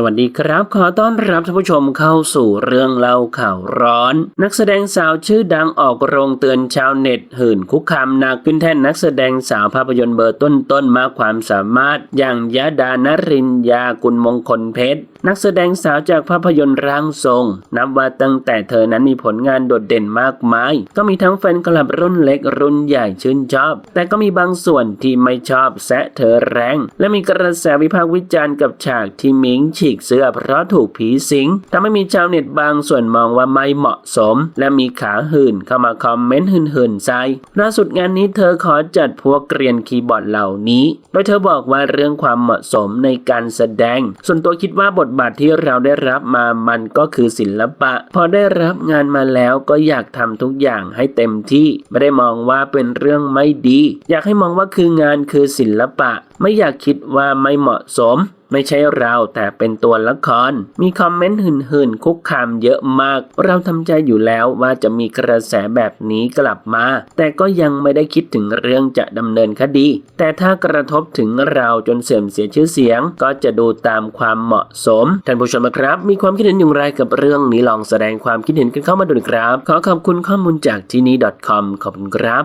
สวัสดีครับ ขอต้อนรับท่านผู้ชมเข้าสู่เรื่องเล่าข่าวร้อน นักแสดงสาวชื่อดังออกโรงเตือนชาวเน็ต หื่นคุกคามหนักขึ้นแท่นนักแสดงสาวภาพยนตร์เบอร์ต้นๆมากความสามารถ อย่างยะดานรินยากุลมงคลเพชรนักแสดงสาวจากภาพยนตร์ร่างทรง นับว่าตั้งแต่เธอนั้นมีผลงานโดดเด่นมากมาย ก็มีทั้งแฟนคลับรุ่นเล็กรุ่นใหญ่ชื่นชอบ แต่ก็มีบางส่วนที่ไม่ชอบแซะเธอแรง และมีกระแสวิพากษ์วิจารณ์กับฉากที่มิงฉีกเสื้อเพราะถูกผีสิงทำให้มีชาวเน็ตบางส่วนมองว่าไม่เหมาะสม และมีขาหื่นเข้ามาคอมเมนต์หื่นๆใจล่าสุดงานนี้เธอขอจัดพวกเกรียนคีย์บอร์ดเหล่านี้ โดยเธอบอกว่าเรื่องความเหมาะสมในการแสดง ส่วนตัวคิดว่าบทบาทที่เราได้รับมามันก็คือศิลปะ พอได้รับงานมาแล้วก็อยากทำทุกอย่างให้เต็มที่ไม่ได้มองว่าเป็นเรื่องไม่ดี อยากให้มองว่าคืองานคือศิลปะ ไม่อยากคิดว่าไม่เหมาะสม ไม่ใช่เราแต่เป็นตัวละคร มีคอมเมนต์หื่นๆ คุกคามเยอะมาก เราทำใจอยู่แล้วว่าจะมีกระแสแบบนี้กลับมา แต่ก็ยังไม่ได้คิดถึงเรื่องจะดำเนินคดี แต่ถ้ากระทบถึงเราจนเสื่อมเสียชื่อเสียง ก็จะดูตามความเหมาะสม ท่านผู้ชมครับ มีความคิดเห็นอย่างไรกับเรื่องนี้ลองแสดงความคิดเห็นกันเข้ามาดูนะครับ ขอขอบคุณข้อมูลจากที่นี่ .com ขอบคุณครับ